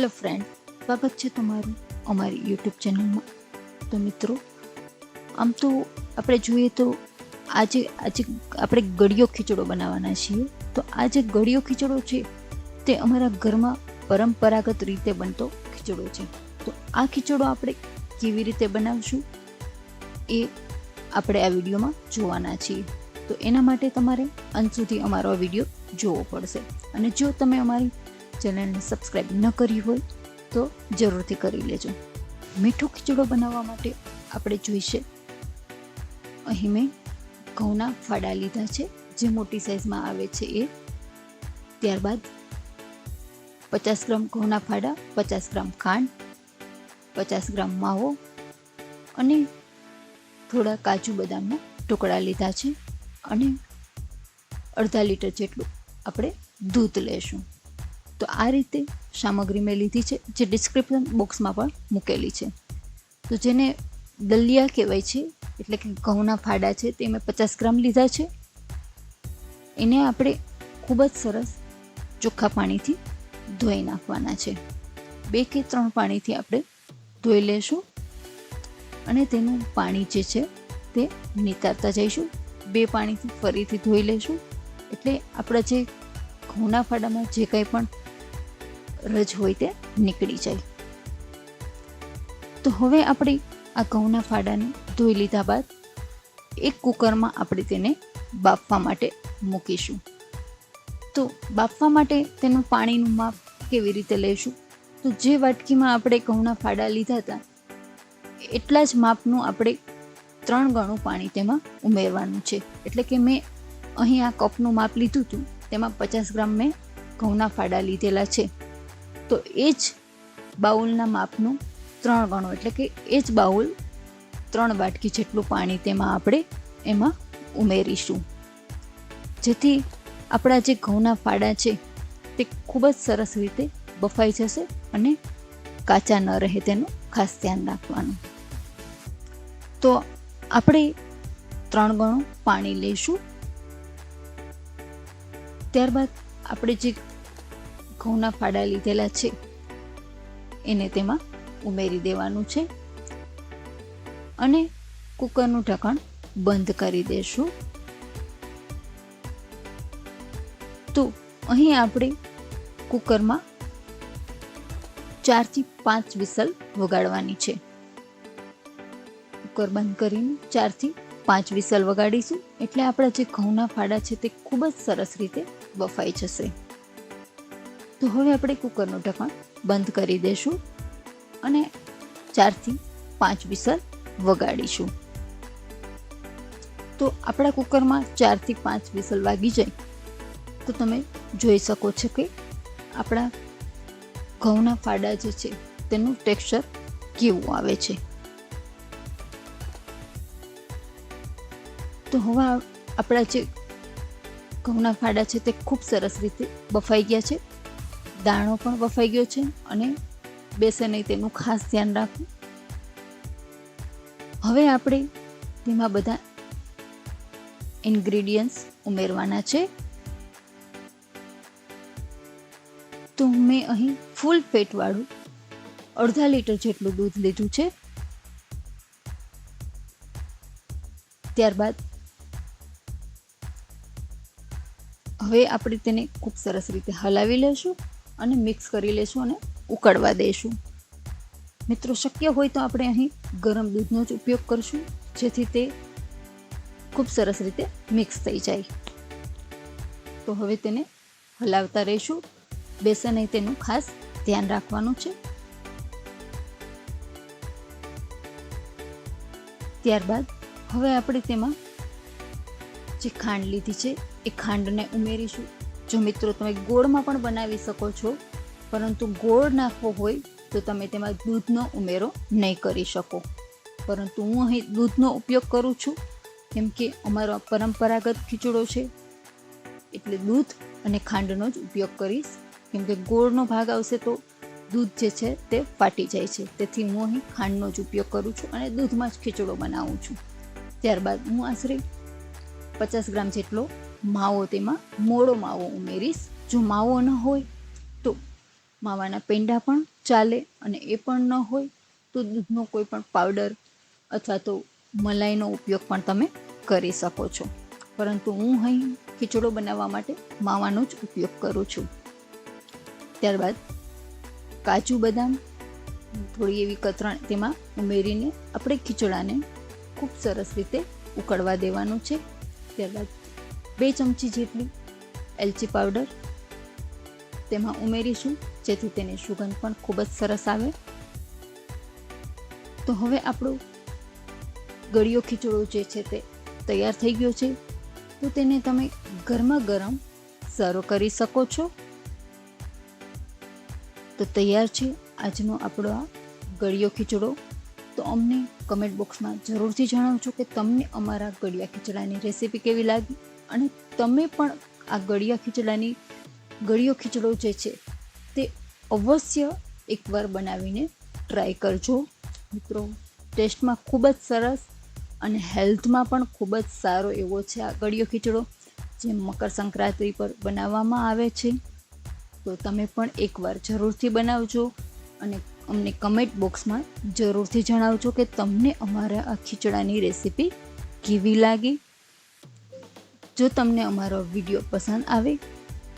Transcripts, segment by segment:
Hello friend સ્વાગત છે તમારું અમારી યુટ્યુબ ચેનલમાં તો મિત્રો, આમ તો આપણે જોઈએ તો આજે આજે આપણે ગળિયો ખીચડો બનાવવાના છીએ. તો આ જે ગળિયો ખીચડો છે, તે અમારા ઘરમાં પરંપરાગત રીતે બનતો ખીચડો છે. તો આ ખીચડો આપણે કેવી રીતે બનાવશું, એ આપણે આ વિડીયોમાં જોવાના છીએ. તો એના માટે તમારે અંત સુધી અમારો વીડિયો જોવો પડશે. અને જો તમે અમારી ચેનલને સબસ્ક્રાઈબ ન કરી હોય તો જરૂરથી કરી લેજો. મીઠો ખીચડો બનાવવા માટે આપણે જોઈશે. અહીં મેં ઘઉંના ફાડા લીધા છે, જે મોટી સાઇઝમાં આવે છે એ. ત્યારબાદ પચાસ ગ્રામ ઘઉંના ફાડા, પચાસ ગ્રામ ખાંડ, પચાસ ગ્રામ માવો અને થોડા કાજુ બદામના ટુકડા લીધા છે. અને અડધા લીટર જેટલું આપણે દૂધ લેશું. તો આ રીતે સામગ્રી મેં લીધી છે, જે ડિસ્ક્રિપ્શન બોક્સમાં પણ મૂકેલી છે. તો જેને દલિયા કહેવાય છે, એટલે કે ઘઉંના ફાડા છે, તે મેં પચાસ ગ્રામ લીધા છે. એને આપણે ખૂબ જ સરસ ચોખ્ખા પાણીથી ધોઈ નાખવાના છે. બે કે ત્રણ પાણીથી આપણે ધોઈ લેશું અને તેનું પાણી જે છે, તે નિતારતા જઈશું. બે પાણીથી ફરીથી ધોઈ લેશું. એટલે આપણા જે ઘઉંના ફાડામાં જે કંઈ પણ રજ હોય તે નીકળી જાય. તો હવે આપણે આ ઘઉંના ફાડાને ધોઈ લીધા બાદ એક કુકરમાં આપણે તેને બાફવા માટે મૂકીશું. તો બાફવા માટે તેનું પાણીનું માપ કેવી રીતે લઈશું તો જે વાટકીમાં આપણે ઘઉંના ફાડા લીધા હતા, એટલા જ માપનું આપણે ત્રણ ગણું પાણી તેમાં ઉમેરવાનું છે. એટલે કે મેં અહીં આ કપનું માપ લીધું હતું, તેમાં પચાસ ગ્રામ મેં ઘઉંના ફાડા લીધેલા છે. તો એ જ બાઉલના માપનું ત્રણ ગણો. એટલે કે એ જ બાઉલ ત્રણ વાટકી જેટલું પાણી તેમાં આપણે એમાં ઉમેરીશું. જેથી આપણા જે ઘઉંના ફાડા છે તે ખૂબ જ સરસ રીતે બફાઈ જશે અને કાચા ન રહે તેનું ખાસ ધ્યાન રાખવાનું. તો આપણે ત્રણ ગણું પાણી લઈશું. ત્યારબાદ આપણે જે ઘઉંના ફાડા લીધેલા છે. એને તેમાં ઉમેરી દેવાનું છે. અને કુકરનું ઢક્કણ બંધ કરી દેશું. તો અહીં આપણે કુકરમાં ચારથી પાંચ વિસલ વગાડવાની છે. કુકર બંધ કરીને ચારથી પાંચ વિસલ વગાડીશું. એટલે આપણા જે ઘઉંના ફાડા છે તે ખૂબ જ સરસ રીતે બફાઈ જશે. તો હવે આપણે કુકરનું ઢક્કણ બંધ કરી દઈશું અને ચારથી પાંચ વિસલ વગાડીશું. તો આપણા કુકરમાં ચારથી પાંચ વિસલ વાગી જાય તો તમે જોઈ શકો છો કે આપણા ઘઉંના ફાડા જે છે તેનું ટેક્સચર કેવું આવે છે. તો હવે આપણા જે ઘઉંના ફાડા છે તે ખૂબ સરસ રીતે બફાઈ ગયા છે. દાણો પણ બફાઈ ગયો છે અને બેસે નહીં તેનું ખાસ ધ્યાન રાખવું. હવે આપણે તેમાં બધા ઇન્ગ્રેડિયન્ટ્સ ઉમેરવાના છે. તો મેં અહીં ફૂલ ફેટવાળું અડધા લીટર જેટલું દૂધ લીધું છે. ત્યારબાદ હવે આપણે તેને ખૂબ સરસ રીતે હલાવી લેશું અને મિક્સ કરી લેશું અને ઉકળવા દઈશું મિત્રો, શક્ય હોય તો આપણે અહીં ગરમ દૂધનો જ ઉપયોગ કરશું, જેથી તે ખૂબ સરસ રીતે મિક્સ થઈ જાય. તો હવે તેને હલાવતા રહીશું. બેસન તેનું ખાસ ધ્યાન રાખવાનું છે. ત્યારબાદ હવે આપણે તેમાં જે ખાંડ લીધી છે, એ ખાંડને ઉમેરીશું. જો મિત્રો, તમે ગોળમાં પણ બનાવી શકો છો, પરંતુ ગોળ નાખવો હોય તો તમે તેમાં દૂધનો ઉમેરો નહીં કરી શકો. પરંતુ હું અહીં દૂધનો ઉપયોગ કરું છું, કેમ કે અમારો પરંપરાગત ખીચડો છે, એટલે દૂધ અને ખાંડનો જ ઉપયોગ કરીશ. કેમ કે ગોળનો ભાગ આવશે તો દૂધ જે છે તે ફાટી જાય છે. તેથી હું અહીં ખાંડનો જ ઉપયોગ કરું છું અને દૂધમાં જ ખીચડો બનાવું છું. ત્યારબાદ હું આશરે પચાસ ગ્રામ જેટલો માવો તેમાં મોળો માવો ઉમેરીશ. જો માવો ન હોય તો માવાના પેંડા પણ ચાલે અને એ પણ ન હોય તો દૂધનો કોઈ પણ પાવડર અથવા તો મલાઈનો ઉપયોગ પણ તમે કરી શકો છો. પરંતુ હું અહીં ખીચડો બનાવવા માટે માવાનો જ ઉપયોગ કરું છું. ત્યારબાદ કાજુ બદામ થોડી એવી કતરણ તેમાં ઉમેરીને આપણે ખીચડાને ખૂબ સરસ રીતે ઉકળવા દેવાનું છે. ત્યારબાદ બે ચમચી જેટલી એલચી પાવડર. તેમાં ઉમેરીશું, જેથી તેની સુગંધ પણ ખૂબ જ સરસ આવે. તો હવે આપણો ગળિયો ખીચડો જે છે તે તૈયાર થઈ ગયો છે. તો તેને તમે ગરમા ગરમ સર્વ કરી શકો છો. તો તૈયાર છે આજનો આપણો આ ગળિયો ખીચડો. તો અમને કમેન્ટ બોક્સમાં જરૂરથી જણાવજો કે તમને અમારા ગળિયા ખીચડાની રેસીપી કેવી લાગી? અને તમે પણ આ ગળિયા ખીચડાની ગળિયો ખીચડો જે છે તે અવશ્ય એકવાર બનાવીને ટ્રાય કરજો. મિત્રો ટેસ્ટમાં ખૂબ જ સરસ અને હેલ્થમાં પણ ખૂબ જ સારો એવો છે આ ગળિયો ખીચડો જે મકર સંક્રાંતિ પર બનાવવામાં આવે છે. તો તમે પણ એકવાર જરૂરથી બનાવજો અને અમને કમેન્ટ બોક્સમાં જરૂરથી જણાવજો કે તમને અમારા આ ખીચડાની રેસીપી કેવી લાગી? જો તમને અમારો વીડિયો પસંદ આવે,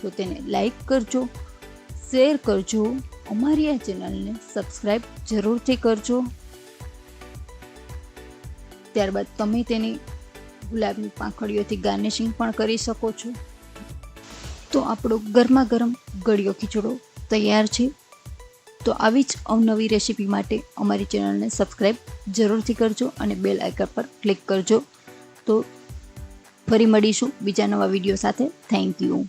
તો તેને લાઈક કરજો, શેર કરજો, અમારી આ ચેનલને સબસ્ક્રાઈબ જરૂરથી કરજો. ત્યારબાદ તમે તેની ગુલાબની પાંખડીઓથી ગાર્નિશિંગ પણ કરી શકો છો. તો આપણો ગરમા ગરમ ગળ્યો ખીચડો તૈયાર છે. તો આવી જ અવનવી રેસીપી માટે અમારી ચેનલને સબસ્ક્રાઈબ જરૂરથી કરજો અને બેલ આઇકન પર ક્લિક કરજો. તો ફરી મળીશું બીજા નવા વીડિયો સાથે. Thank you